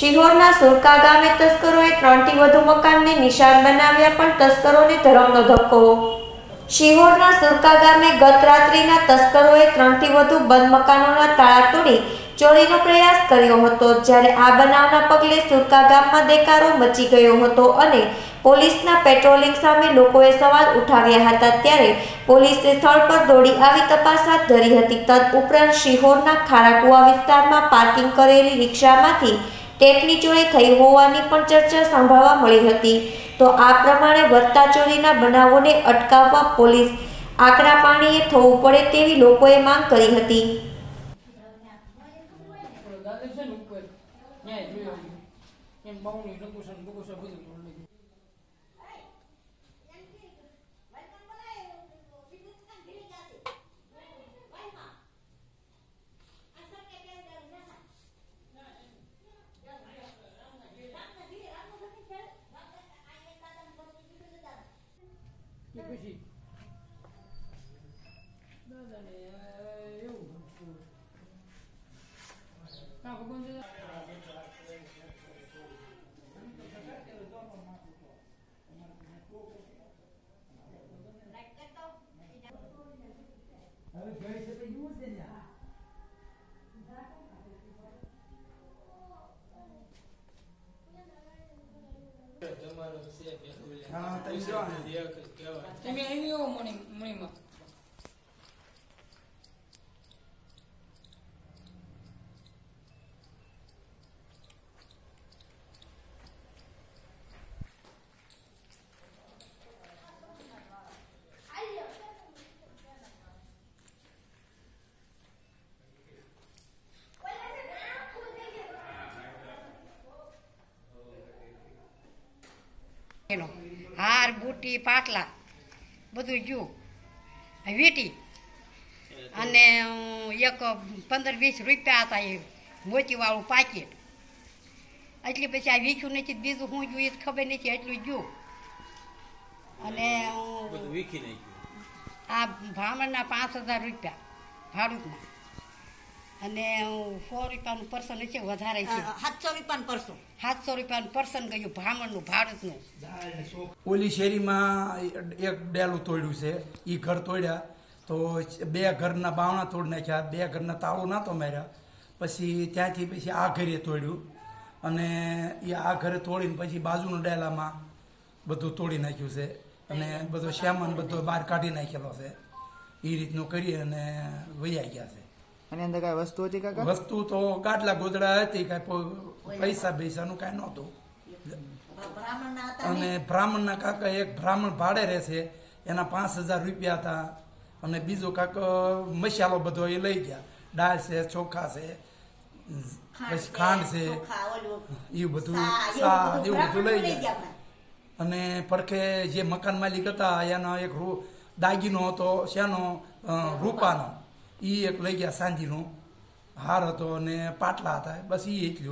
શિહોરના સુરકા ગામે તસ્કરોએ ત્રણથી વધુ મકાનને નિશાન બનાવ્યા પણ તસ્કરોને ધરમનો ધક્કો. શિહોરના સુરકા ગામે ગત રાત્રિના તસ્કરોએ ત્રણથી વધુ બંધ મકાનોના તાળા તોડી ચોરીનો પ્રયાસ કર્યો હતો, જ્યારે આ બનાવના પગલે સુરકા ગામમાં દેકારો મચી ગયો હતો અને પોલીસના પેટ્રોલિંગ સામે લોકોએ સવાલ ઉઠાવ્યા હતા, ત્યારે પોલીસે સ્થળ પર દોડી આવી તપાસ હાથ ધરી હતી. તદ ઉપરાંત શિહોરના ખારાકુવા વિસ્તારમાં પાર્કિંગ કરેલી રિક્ષામાંથી ટેપની ચોરી થઈ હોવાની પણ ચર્ચા સાંભળવા મળી હતી. તો આ પ્રમાણે વધતા ચોરીના બનાવોને અટકાવવા પોલીસ આકરા પાણીએ થવું પડે તેવી લોકોએ માંગ કરી હતી. જોઈ લીધું એ પછી દાદાને એવું હતું. ના ભગવાન દાદા હા તમે જો ને. તમે આવી આવો મણી મણીમાં એનો હાર બુટી પાટલા બધું ગયું. વીટી. અને એક પંદર વીસ રૂપિયા હતા એ મોતીવાળું પાકીટ એટલે પછી આ વીખ્યું નથી બીજું શું જોયું એ ખબર નથી એટલું ગયું. અને આ બ્રાહ્મણના પાંચ હજાર રૂપિયા ભાડુંના અને સો રૂપિયાનું પર્સન છે વધારે છે. સાતસો રૂપિયાનું પર્સન સાતસો રૂપિયાનું પર્સન ગયું ભામણનું ભાડુંનું ઓલી શેરીમાં એક ડેલું તોડ્યું છે એ ઘર તોડ્યા. તો બે ઘરના બાવણા તોડી નાખ્યા બે ઘરના તાળો નાતો માર્યા. પછી ત્યાંથી પછી આ ઘરે તોડ્યું. અને એ આ ઘરે તોડીને પછી બાજુના ડેલામાં બધું તોડી નાખ્યું છે. અને બધો સામાન બધો બહાર કાઢી નાખેલો છે. એ રીતનું કરી અને વૈયા ગયા છે. અને અંદર કાંઈ વસ્તુ હતી કાકા? વસ્તુ તો ગાટલા ગોદડા હતી કાંઈ પૈસા પૈસાનું કાંઈ નહોતું. અને બ્રાહ્મણના કાકા એક બ્રાહ્મણ ભાડે રહે છે એના પાંચ હજાર રૂપિયા હતા. અને બીજો કાક મસાલો બધો એ લઈ ગયા. દાળ છે ચોખા છે પછી ખાંડ છે એ બધું સા, એવું બધું લઈ લઈ ગયા. અને પડખે જે મકાન માલિક હતા એનો એક રૂ દાગીનો હતો શેનો રૂપાનો. એ એક લઈ ગયા સાંજીનો. હાર હતો અને પાટલા હતા બસ એ એટલું